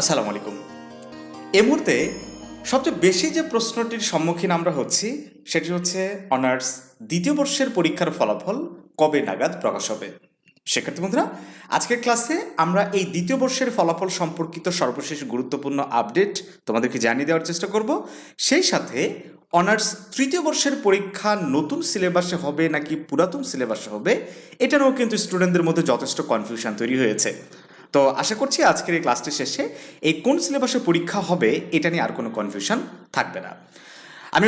আসসালামু আলাইকুম। এ মুহূর্তে সবচেয়ে বেশি যে প্রশ্নটির সম্মুখীন আমরা হচ্ছি, সেটি হচ্ছে অনার্স দ্বিতীয় বর্ষের পরীক্ষার ফলাফল কবে নাগাদ প্রকাশ হবে? শিক্ষার্থী বন্ধুরা, আজকের ক্লাসে আমরা এই দ্বিতীয় বর্ষের ফলাফল সম্পর্কিত সর্বশেষ গুরুত্বপূর্ণ আপডেট তোমাদেরকে জানিয়ে দেওয়ার চেষ্টা করব। সেই সাথে অনার্স তৃতীয় বর্ষের পরীক্ষা নতুন সিলেবাসে হবে নাকি পুরাতন সিলেবাসে হবে, এটা নিয়েও কিন্তু স্টুডেন্টদের মধ্যে যথেষ্ট কনফিউশন তৈরি হয়েছে। তো আশা করছি আজকের এই ক্লাসটি শেষে এই কোন সিলেবাসে পরীক্ষা হবে এটা নিয়ে আর কোনো কনফিউশন থাকবে না। আমি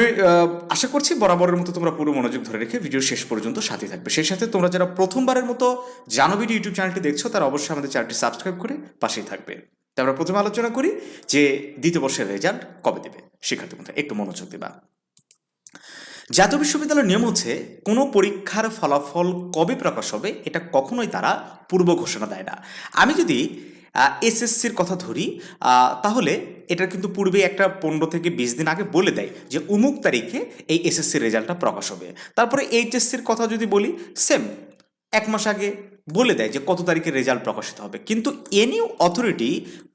আশা করছি বরাবরের মতো তোমরা পুরো মনোযোগ ধরে রেখে ভিডিও শেষ পর্যন্ত সাথে থাকবে। সেই সাথে তোমরা যারা প্রথমবারের মতো জানো ভিডিও ইউটিউব চ্যানেলটি দেখছ, তারা অবশ্যই আমাদের চ্যানেলটি সাবস্ক্রাইব করে পাশেই থাকবে। তো আমরা প্রথমে আলোচনা করি যে দ্বিতীয় বর্ষের রেজাল্ট কবে দেবে? শিক্ষার্থী একটু মনোযোগ দেবা। জাতীয় বিশ্ববিদ্যালয়ের নিয়ম হচ্ছে, কোনো পরীক্ষার ফলাফল কবে প্রকাশ হবে, এটা কখনোই তারা পূর্ব ঘোষণা দেয় না। আমি যদি এসএসসির কথা ধরি তাহলে এটা কিন্তু পূর্বে একটা পনেরো থেকে বিশ দিন আগে বলে দেয় যে, উমুক তারিখে এই এসএসসির রেজাল্টটা প্রকাশ হবে। তারপরে এইচএসসির কথা যদি বলি, সেম, এক মাস আগে বলে দেয় যে, কত তারিখে রেজাল্ট প্রকাশিত হবে। কিন্তু এনিউ অথরিটি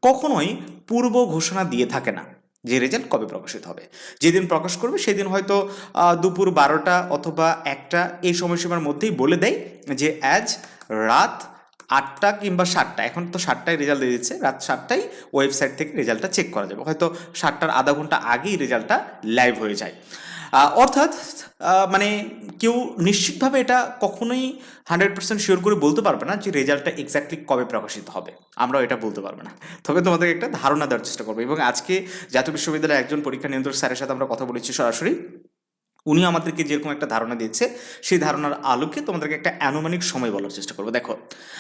কখনোই পূর্ব ঘোষণা দিয়ে থাকে না। যে রেজাল্ট কবে প্রকাশিত হবে? যেদিন প্রকাশ করবে সেদিন হয়তো দুপুর বারোটা অথবা একটা এই সময়সীমার মধ্যেই বলে দেয় যে অ্যাজ রাত আটটা কিংবা সাতটা। এখন তো সাতটায় রেজাল্ট দিয়ে দিচ্ছে। রাত সাতটায় ওয়েবসাইট থেকে রেজাল্টটা চেক করা যাবে। হয়তো সাতটার আধা ঘণ্টা আগেই রেজাল্টটা লাইভ হয়ে যায়। অর্থাৎ মানে কেউ নিশ্চিতভাবে এটা কখনোই হান্ড্রেড পার্সেন্ট শিওর করে বলতে পারবে না যে রেজাল্টটা এক্স্যাক্টলি কবে প্রকাশিত হবে। আমরাও এটা বলতে পারব না। তবে তোমাদের একটা ধারণা দেওয়ার চেষ্টা করব। এবং আজকে জাতীয় বিশ্ববিদ্যালয়ের একজন পরীক্ষা নিয়ন্ত্রক স্যারের সাথে আমরা কথা বলেছি সরাসরি। উনি আমাদেরকে যেরকম একটা ধারণা দিচ্ছে সেই ধারণার আলোকে তোমাদেরকে একটা আনুমানিক সময় বলার চেষ্টা করব। দেখো,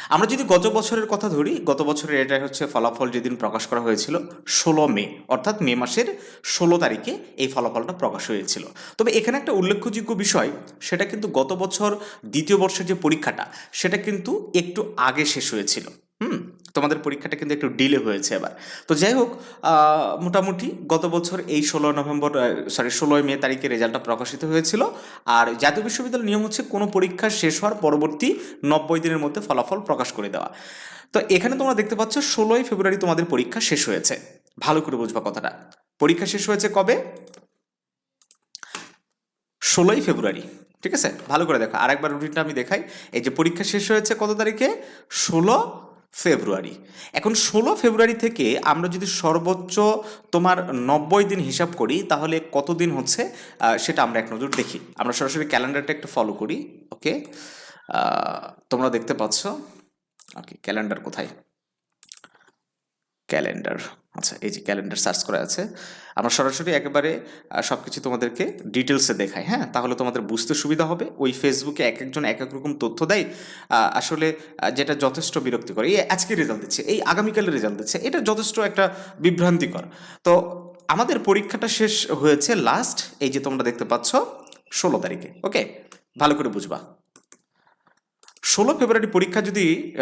আমরা যদি গত বছরের কথা ধরি, গত বছরের এটা হচ্ছে ফলাফল যেদিন প্রকাশ করা হয়েছিল, ষোলো মে, অর্থাৎ মে মাসের ষোলো তারিখে এই ফলাফলটা প্রকাশ হয়েছিল। তবে এখানে একটা উল্লেখযোগ্য বিষয়, সেটা কিন্তু গত বছর দ্বিতীয় বর্ষের যে পরীক্ষাটা, সেটা কিন্তু একটু আগে শেষ হয়েছিল। হুম? তোমাদের পরীক্ষাটা কিন্তু একটু ডিলে হয়েছে এবার। তো যাই হোক মোটামুটি গত বছর এই ষোলো নভেম্বর সরি ষোলোই মে তারিখে রেজাল্টটা প্রকাশিত হয়েছিল। আর জাতীয় বিশ্ববিদ্যালয়ের নিয়ম হচ্ছে কোনো পরীক্ষা শেষ হওয়ার পরবর্তী নব্বই দিনের মধ্যে ফলাফল প্রকাশ করে দেওয়া। তো এখানে তোমরা দেখতে পাচ্ছ, ষোলোই ফেব্রুয়ারি তোমাদের পরীক্ষা শেষ হয়েছে। ভালো করে বুঝবা কথাটা। পরীক্ষা শেষ হয়েছে কবে? ষোলোই ফেব্রুয়ারি, ঠিক আছে? ভালো করে দেখো। আরেকবার রুটিনটা আমি দেখাই। এই যে পরীক্ষা শেষ হয়েছে কত তারিখে? ষোলো ফেব্রুয়ারি। এখন ষোলো ফেব্রুয়ারি থেকে আমরা যদি সর্বোচ্চ তোমার নব্বই দিন হিসাব করি, তাহলে কত দিন হচ্ছে সেটা আমরা এক নজর দেখি। আমরা সরাসরি ক্যালেন্ডারটা একটু ফলো করি ওকে তোমরা দেখতে পাচ্ছ। ওকে ক্যালেন্ডার কোথায়? ক্যালেন্ডার। আচ্ছা এই যে ক্যালেন্ডার সার্চ করা আছে, আমরা সরাসরি একেবারে সব কিছু তোমাদেরকে ডিটেলসে দেখাই হ্যাঁ? তাহলে তোমাদের বুঝতে সুবিধা হবে। ওই ফেসবুকে এক একজন এক এক রকম তথ্য দেয়। আসলে যেটা যথেষ্ট বিরক্তিকর। এই আজকে রেজাল্ট দিচ্ছে, এই আগামীকালের রেজাল্ট দিচ্ছে, এটা যথেষ্ট একটা বিভ্রান্তিকর। তো আমাদের পরীক্ষাটা শেষ হয়েছে লাস্ট এই যে তোমরা দেখতে পাচ্ছ, ষোলো তারিখে ওকে ভালো করে বুঝবা। ষোলো ফেব্রুয়ারি পরীক্ষা যদি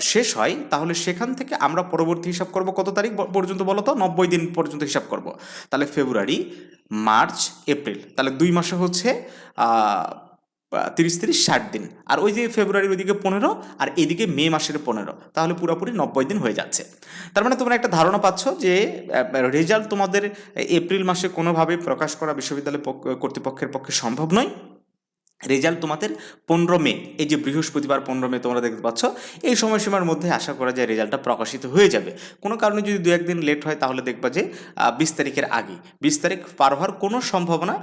শেষ হয়, তাহলে সেখান থেকে আমরা পরবর্তী হিসাব করব কত তারিখ পর্যন্ত বলো তো? নব্বই দিন পর্যন্ত হিসাব করব। তাহলে ফেব্রুয়ারি, মার্চ, এপ্রিল, তাহলে দুই মাসে হচ্ছে তিরিশ তিরিশ ষাট দিন। আর ওই যে ফেব্রুয়ারির ওইদিকে পনেরো, আর এদিকে মে মাসের পনেরো, তাহলে পুরোপুরি নব্বই দিন হয়ে যাচ্ছে। তার মানে তোমরা একটা ধারণা পাচ্ছ যে রেজাল্ট তোমাদের এপ্রিল মাসে কোনোভাবে প্রকাশ করা বিশ্ববিদ্যালয় পক্ষ- কর্তৃপক্ষের পক্ষে সম্ভব নয়। রেজাল্ট তোমাদের পনেরো মে, এই যে বৃহস্পতিবার পনেরো মে তোমরা দেখতে পাচ্ছ, এই সময়সীমার মধ্যে আশা করা যায় রেজাল্টটা প্রকাশিত হয়ে যাবে। কোনো কারণে যদি দু একদিন লেট হয়, তাহলে দেখবা যে বিশ তারিখের আগে বিশ তারিখ পার হওয়ার কোনো সম্ভাবনা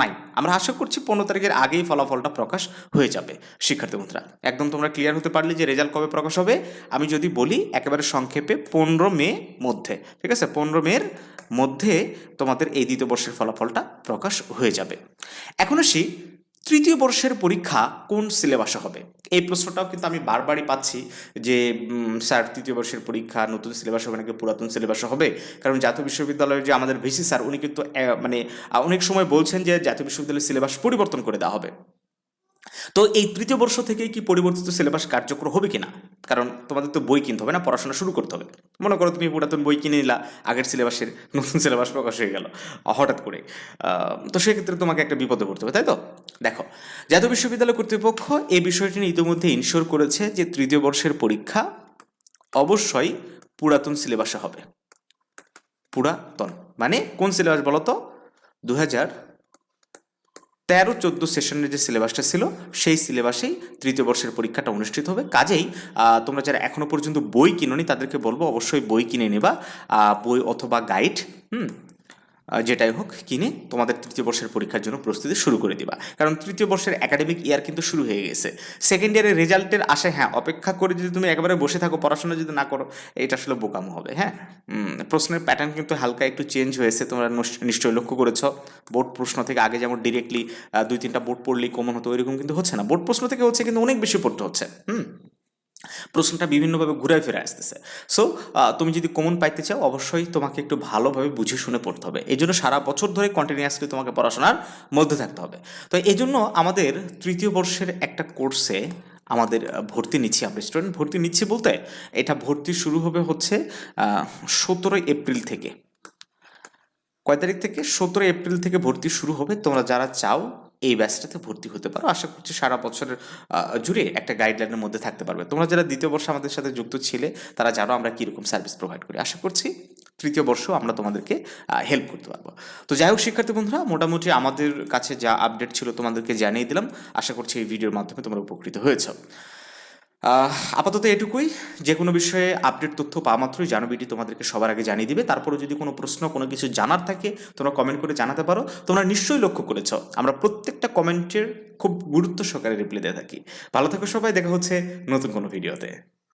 নাই। আমরা আশা করছি পনেরো তারিখের আগেই ফলাফলটা প্রকাশ হয়ে যাবে, শিক্ষার্থী বন্ধুরা। একদম তোমরা ক্লিয়ার হতে পারলে যে রেজাল্ট কবে প্রকাশ হবে। আমি যদি বলি, একেবারে সংক্ষেপে পনেরো মে মধ্যে, ঠিক আছে? পনেরো মের মধ্যে তোমাদের এই দ্বিতীয় বর্ষের ফলাফলটা প্রকাশ হয়ে যাবে। এখন আসি তৃতীয় বর্ষের পরীক্ষা কোন সিলেবাসে হবে? এই প্রশ্নটাও কিন্তু আমি বারবারই পাচ্ছি যে স্যার, তৃতীয় বর্ষের পরীক্ষা নতুন সিলেবাস হবে নাকি পুরাতন সিলেবাসে হবে? কারণ জাতীয় বিশ্ববিদ্যালয়ের যে আমাদের ভিসি স্যার, উনি কিন্তু মানে অনেক সময় বলছেন যে, জাতীয় বিশ্ববিদ্যালয়ের সিলেবাস পরিবর্তন করে দেওয়া হবে। তো এই তৃতীয় বর্ষ থেকেই কি পরিবর্তিত সিলেবাস কার্যকর হবে কিনা? কারণ তোমাদের তো বই কিনতে হবে না, পড়াশোনা শুরু করতে হবে। মনে করো তুমি পুরাতন বই কিনে নিলা, আগের সিলেবাসের নতুন সিলেবাস প্রকাশ হয়ে গেল হঠাৎ করে। তো সেক্ষেত্রে তোমাকে একটা বিপদে পড়তে হবে, তাই তো? দেখো, জাতীয় বিশ্ববিদ্যালয় কর্তৃপক্ষ এই বিষয়টি নিয়ে ইতিমধ্যে ইনশোর করেছে যে তৃতীয় বর্ষের পরীক্ষা অবশ্যই পুরাতন সিলেবাসে হবে। পুরাতন। মানে কোন সিলেবাস বলো তো দু হাজার তেরো চোদ্দ সেশনের যে সিলেবাসটা ছিল, সেই সিলেবাসেই তৃতীয় বর্ষের পরীক্ষাটা অনুষ্ঠিত হবে। কাজেই তোমরা যারা এখনও পর্যন্ত বই কিনোনি, তাদেরকে বলব অবশ্যই বই কিনে নেবা। বই অথবা গাইড, হুম? যেটাই হোক, কিনে তোমাদের তৃতীয় বর্ষের পরীক্ষার জন্য প্রস্তুতি শুরু করে দিবা। কারণ তৃতীয় বর্ষের একাডেমিক ইয়ার কিন্তু শুরু হয়ে গেছে। সেকেন্ড ইয়ারের রেজাল্টের আশায় হ্যাঁ অপেক্ষা করে যদি তুমি একেবারে বসে থাকো, পড়াশোনা যদি না করো, এটা আসলে বোকামো হবে হ্যাঁ? প্রশ্নের প্যাটার্ন কিন্তু হালকা একটু চেঞ্জ হয়েছে, তোমরা নিশ্চয়ই লক্ষ্য করেছ। বোর্ড প্রশ্ন থেকে আগে যেমন ডিরেক্টলি দুই তিনটা বোর্ড পড়লেই কমন হতো, ওইরকম কিন্তু হচ্ছে না। বোর্ড প্রশ্ন থেকে হচ্ছে কিন্তু অনেক বেশি পড়তে হচ্ছে, হুম? প্রশ্নটা বিভিন্নভাবে ঘুরে ফিরে আসতেছে। সো তুমি যদি কমন পাইতে চাও, অবশ্যই তোমাকে একটু ভালোভাবে বুঝে শুনে পড়তে হবে। এই জন্য সারা বছর ধরে কন্টিনিউয়াসলি তোমাকে পড়াশোনার মধ্যে থাকতে হবে। তো এই জন্য আমাদের তৃতীয় বর্ষের একটা কোর্সে আমাদের ভর্তি নিচ্ছি আমরা স্টুডেন্ট ভর্তি নিচ্ছি বলতে এটা ভর্তি শুরু হবে হচ্ছে সতেরোই এপ্রিল থেকে। কয় তারিখ থেকে? সতেরো এপ্রিল থেকে ভর্তি শুরু হবে। তোমরা যারা চাও এই ব্যাচটাতে ভর্তি হতে পারো। আশা করছি সারা বছরের জুড়ে একটা গাইডলাইনের মধ্যে থাকতে পারবে। তোমরা যারা দ্বিতীয় বর্ষ আমাদের সাথে যুক্ত ছিলে, তারা জানো আমরা কীরকম সার্ভিস প্রোভাইড করি। আশা করছি তৃতীয় বর্ষ আমরা তোমাদেরকে হেল্প করতে পারব। তো যাই হোক শিক্ষার্থী বন্ধুরা, মোটামুটি আমাদের কাছে যা আপডেট ছিল তোমাদেরকে জানিয়ে দিলাম। আশা করছি এই ভিডিওর মাধ্যমে তোমরা উপকৃত হয়েছ। আপাতত এটুকুই। যে কোনো বিষয়ে আপডেট তথ্য পাওয়া মাত্রই জানবিটি তোমাদেরকে সবার আগে জানিয়ে দিবে। তারপরে যদি কোনো প্রশ্ন, কোনো কিছু জানার থাকে, তোমরা কমেন্ট করে জানাতে পারো। তোমরা নিশ্চয়ই লক্ষ্য করেছ, আমরা প্রত্যেকটা কমেন্টের খুব গুরুত্ব সহকারে রিপ্লাই দিয়ে থাকি। ভালো থাকো সবাই, দেখা হচ্ছে নতুন কোনো ভিডিওতে